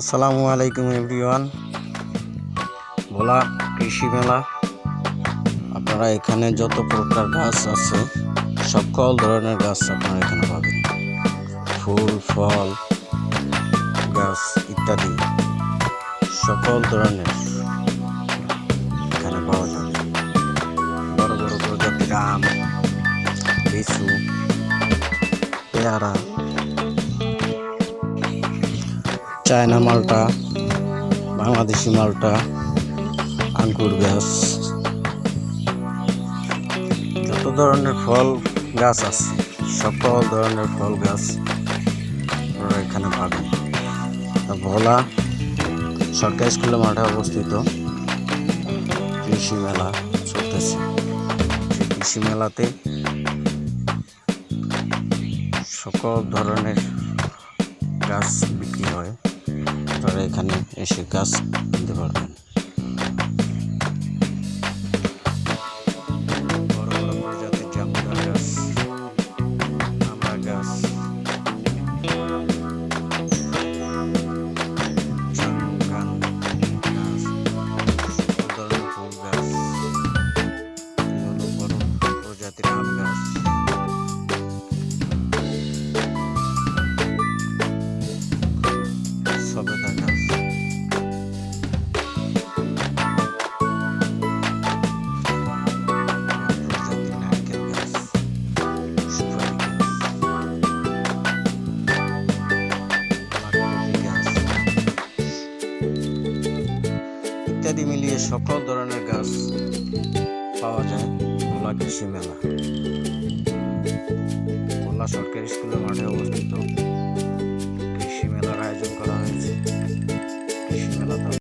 আসসালামু আলাইকুম এভরিওয়ান। ভোলা কৃষি মেলা। আপনারা এখানে যত প্রকার গাছ আছে, সকল ধরনের গাছ আপনারা এখানে পাবেন। ফুল, ফল, গাছ ইত্যাদি, সকল ধরনের এখানে পাওয়া যাবে। বড় বড় প্রজাতির আম, লিচু, পেয়ারা চায়না মালটা, বাংলাদেশি মালটা আঙ্কুর গাছ। যত ধরনের ফল গাছ আছে সকল ধরনের ফল গাছ এখানে পাবেন। ভোলা সরকারি স্কুলের মাঠে অবস্থিত। কৃষি মেলা চলতেছে। কৃষি মেলাতে সকল ধরনের গাছ বিক্রি হয়। আপনারা এখানে এসে গাছ কিনতে পারবেন। ইত্যাদি মিলিয়ে সকল ধরনের গাছ পাওয়া যায় ভোলা কৃষি মেলা। ভোলা সরকারি স্কুলের মাঠে অবস্থিত।